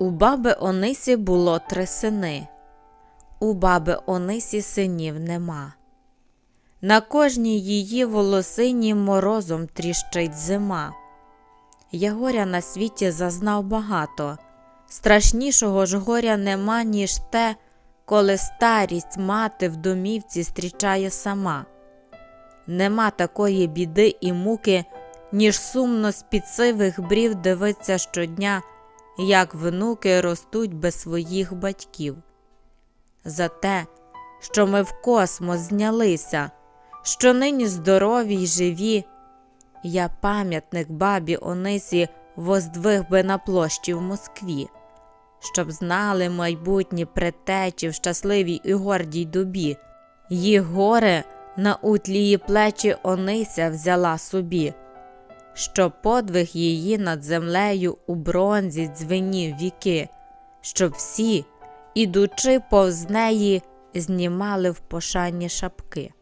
У баби Онисі було три сини. У баби Онисі синів нема. На кожній її волосині морозом тріщить зима. Я на світі зазнав багато. Страшнішого ж горя нема, ніж те, коли старість мати в домівці зустрічає сама. Нема такої біди і муки, ніж сумно з-під сивих брів дивиться щодня, як внуки ростуть без своїх батьків. За те, що ми в космос знялися, що нині здорові й живі, я пам'ятник бабі Онисі воздвиг би на площі в Москві, щоб знали майбутні предтечі в щасливій і гордій добі, їх горе на утлії плечі Онися взяла собі, що подвиг її над землею у бронзі дзвенів віки, щоб всі, ідучи повз неї, знімали в пошані шапки.